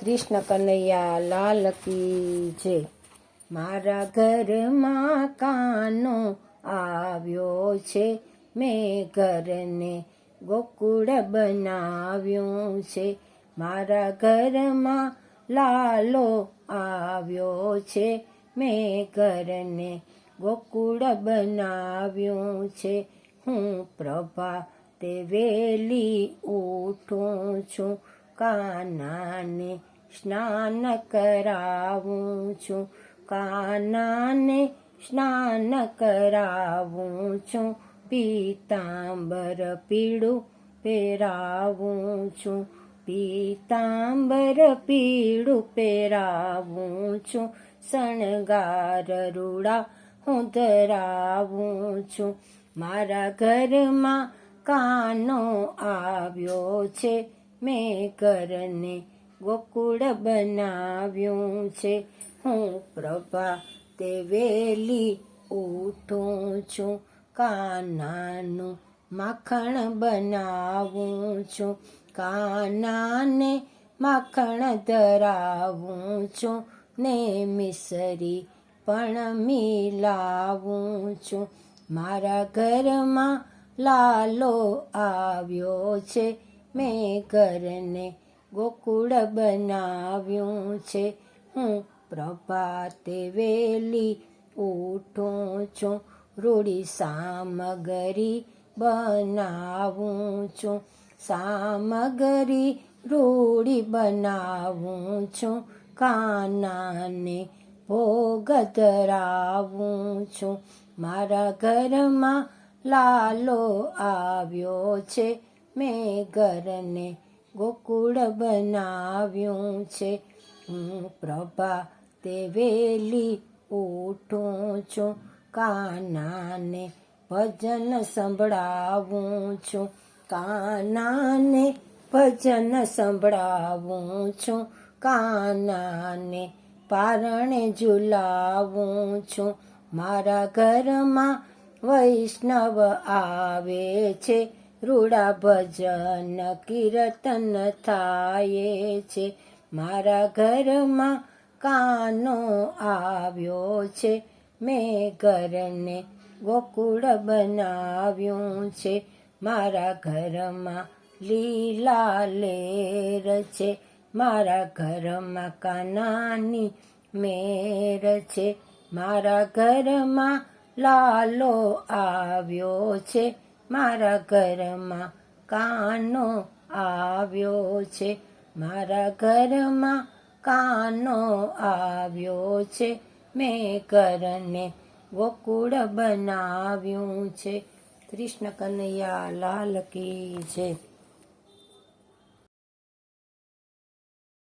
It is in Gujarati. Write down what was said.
કૃષ્ણ કનૈયા લાલ કી જય. મારા ઘરમાં કાનો આવ્યો છે. મેં ઘરને ગોકુળ બનાવ્યું છે. મારા ઘરમાં લાલો આવ્યો છે. મેં ઘરને ગોકુળ બનાવ્યું છે. હું પ્રભા તે વેલી ઉઠું છું. કાનાને સ્નાન કરાવું છું. કાનાને સ્નાન કરાવું છું. પીતાંબર પીળું પહેરાવું છું. પીતાંબર પીળું પહેરાવું છું. શણગાર રૂડા હું ધરાવું છું. મારા ઘરમાં કાનો આવ્યો છે. મેં ઘરને ગોકુળ બનાવ્યું છે. હું પ્રભા તે વેલી ઉઠું છું. કાનાનું માખણ બનાવું છું. કાનાને માખણ ધરાવું છું. ને મિસરી પણ મિલાવું છું. મારા ઘરમાં લાલો આવ્યો છે. મેં ઘરને ગોકુળ બનાવ્યું છે. હું પ્રભાતે વેલી ઉઠું છું, રૂડી સામગરી બનાવું છું. સામગરી રૂડી બનાવું છું, કાનાને ભોગ ધરાવું છું. મારા ઘરમાં લાલો આવ્યો છે. મેં ઘરને ગોકુળ બનાવ્યું છે. હું પ્રભા તે વેલી ઉઠું છું. કાનાને ભજન સંભળાવું છું. કાનાને ભજન સંભળાવું છું. કાનાને પારણે ઝુલાવું છું. મારા ઘરમાં વૈષ્ણવ આવે છે. રૂડા ભજન કીર્તન થાય છે. મારા ઘરમાં કાનો આવ્યો છે. મેં ઘરને ગોકુળ બનાવ્યું છે. મારા ઘરમાં લીલા લેર છે. મારા ઘરમાં કાનાની મેર છે. મારા ઘરમાં લાલો આવ્યો છે. મારા ઘરમાં કાનો આવ્યો છે. મારા ઘરમાં કાનો આવ્યો છે. મેં ઘરને ગોકુળ બનાવ્યું છે. કૃષ્ણ કનૈયા લાલ કી જય.